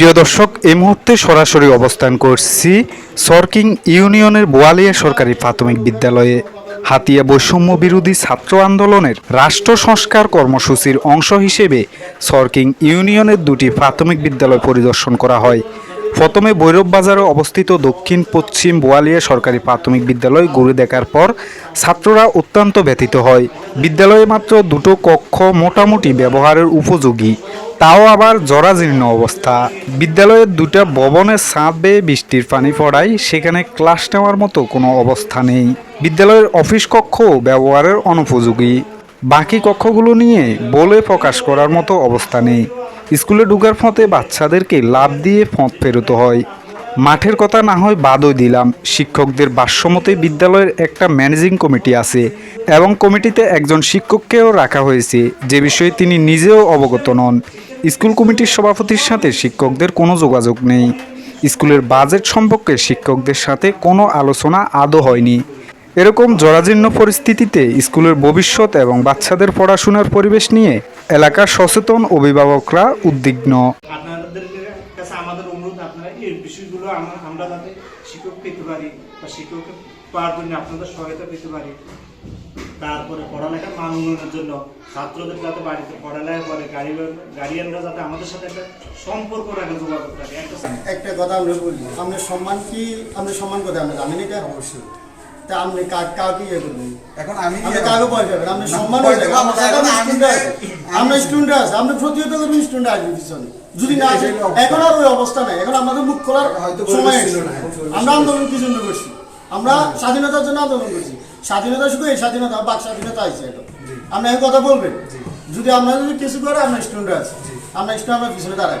প্রিয় দর্শক, এই মুহূর্তে সরাসরি অবস্থান করছি সরকিং ইউনিয়নের বোয়ালিয়া সরকারি প্রাথমিক বিদ্যালয়ে। হাতিয়া বৈষম্য বিরোধী ছাত্র আন্দোলনের রাষ্ট্র সংস্কার কর্মসূচির অংশ হিসেবে সরকিং ইউনিয়নের দুটি প্রাথমিক বিদ্যালয় পরিদর্শন করা হয়। প্রথমে ভৈরব বাজারে অবস্থিত দক্ষিণ পশ্চিম বোয়ালিয়া সরকারি প্রাথমিক বিদ্যালয় ঘুরে দেখার পর ছাত্ররা অত্যন্ত ব্যথিত হয়। বিদ্যালয়ে মাত্র দুটো কক্ষ মোটামুটি ব্যবহারের উপযোগী। তাও আবার জরাজীর্ণ অবস্থা। বিদ্যালয়ের দুটা ভবনের ছাদ বেয়ে বৃষ্টির পানি পড়ায় সেখানে ক্লাস নেওয়ার মতো কোনো অবস্থা নেই। বিদ্যালয়ের অফিস কক্ষও ব্যবহারের অনুপযোগী। বাকি কক্ষগুলো নিয়ে বলে প্রকাশ করার মতো অবস্থা নেই। স্কুলে ঢুকার ফতে বাচ্চাদেরকে লাভ দিয়ে ফঁত ফেরোতে হয়। মাঠের কথা না হয় বাদও দিলাম। শিক্ষকদের ভাষ্যমতে বিদ্যালয়ের একটা ম্যানেজিং কমিটি আছে এবং কমিটিতে একজন শিক্ষককেও রাখা হয়েছে। যে বিষয়ে তিনি নিজেও অবগত নন। স্কুল কমিটির সভাপতির সাথে শিক্ষকদের কোনো যোগাযোগ নেই। স্কুলের বাজেট সম্পর্কে শিক্ষকদের সাথে কোনো আলোচনা আদৌ হয়নি। এরকম জরাজীর্ণ পরিস্থিতিতে স্কুলের ভবিষ্যৎ এবং বাচ্চাদের পড়াশোনার পরিবেশ নিয়ে এলাকার সচেতন অভিভাবকরা উদ্বিগ্ন। আমরা যাতে শিক্ষক পেতে পারি বা জন্য আপনাদের সহায়তা পেতে পারি। তারপরে পড়ালেখার মান উন্নয়নের জন্য ছাত্রদের যাতে বাড়িতে পড়ালেখা করে গার্ডিয়ানরা যাতে আমাদের সাথে একটা সম্পর্ক রাখে যোগাযোগ রাখে। একটা একটা কথা আমরা বলি আমরা সম্মান কি আমরা সম্মান কথা আমরা জানি না এটা অবশ্যই। তা আপনি কা- ইয়ে করবেন? এখন আমি আপনি কাউকে পাবেন আপনি সম্মান ভয় যাবে। পাবো আমার না, সাথে এখন আমরা স্টুডেন্ট আছে। আমি- আমরা স্টুডেন্ট আছে আপনি প্রতিহত করবেন স্টুডেন্ট আসবে পিছনে। যদি না আসে অবস্থা। এখন আর ওই অবস্থা নাই। এখন আমাদের মুখ খোলার হয়তো সময় পরিবেশ ছিল এসেছে। না, এখন পরিবেশ আমরা আন্দোলন কি জন্য করছি। আমরা স্বাধীনতার জন্য আন্দোলন করছি। স্বাধীনতা শুধু এই স্বাধীনতা বাক স্বাধীনতা আছে এখন আপনি এই কথা বলবেন যদি আপনারা যদি কিছু করে আপনার স্টুডেন্ট আছে। আপনার স্টুডেন্ট আমরা পিছনে দাঁড়াই